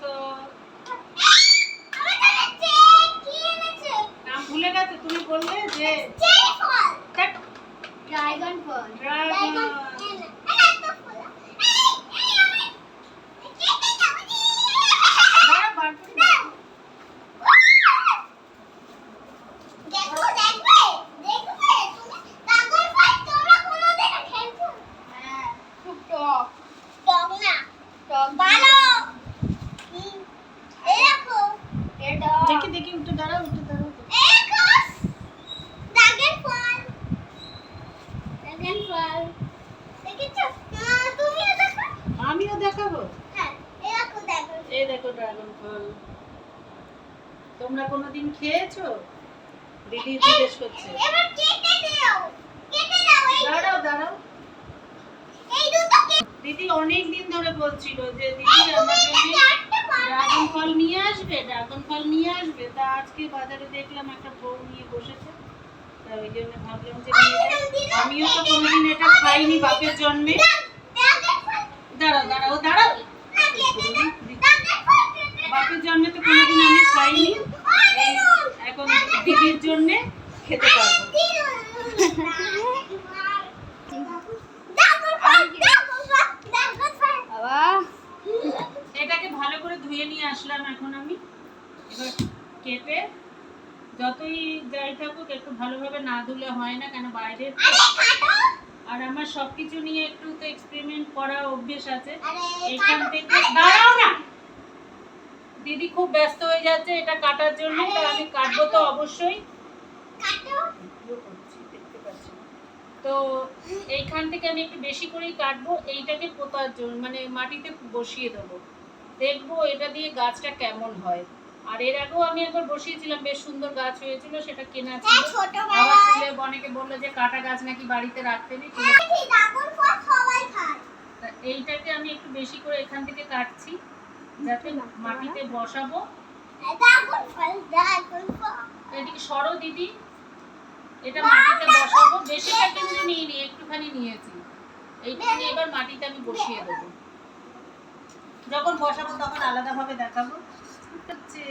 তো নাম ভুলে গেছে তুমি বললে যে ড্রাগন ফল। ড্রাগন দাঁড়া, বার করে দাও। হ্যাঁ খুব টক এটা দেখি উঠে দাঁড়াও উঠে দাঁড়াও। আমিও দেখাবো? এই দেখো ড্রাগন ফল। তোমরা কোনোদিন খেয়েছো? দিদি জিজ্ঞেস করছে। এবার কেটে দাও। কেটে দাও দাঁড়াও দাঁড়াও। এই দুটো দিদি অনেক দিন ধরে বলছিল যে দিদি আমার জন্য আসবে ফল নিয়ে আসবে তা আজকে বাজারে দেখলাম একটা বউ নিয়ে বসেছে। তা ওই জন্য ভাবলাম যে আমিও তো কোনোদিন এটা খাইনি বাপের জন্মে। দাঁড়াও দাঁড়াও দাঁড়াও। বাপের জন্মে তো কোনোদিন আমি খাইনি। এখন দিদির জন্য খেতে পারব। এটাকে ভালো করে ধুয়ে নিয়ে আসলাম এখন আমি। এবার কেটে যতই যাই থাকুক একটু ভালোভাবে না ধুলে হয় না কেন বাইরে। আর আমার সবকিছু নিয়ে একটু তো এক্সপেরিমেন্ট করা অভ্যেস আছে। এইখান থেকে দাঁড়াও না! দিদি খুব ব্যস্ত হয়ে যাচ্ছে এটা কাটার জন্য তা আমি কাটবো তো অবশ্যই। তো এইখান থেকে আমি একটু বেশি করেই কাটবো এইটাকে পোতার জন্য মানে মাটিতে বসিয়ে দেবো। দেখব এটা দিয়ে গাছটা কেমন হয়। আর এর আগেও আমি একবার বসিয়েছিলাম বেশ সুন্দর গাছ হয়েছিল সেটা কেনা ছিল। আবার তুলে অনেকে বলল যে কাটা গাছ নাকি বাড়িতে রাখতে নেই এইটাকে আমি একটু বেশি করে এখান থেকে কাটছি যাতে মাটিতে বসাবো। এদিকে সরো দিদি এটা মাটিতে বসাবো। বেশিটা কিন্তু নিইনি একটুখানি নিয়েছি। এইটুখানি এবার মাটিতে আমি বসিয়ে দেবো। যখন বসাবো তখন আলাদাভাবে দেখাবো। ঠিক আছে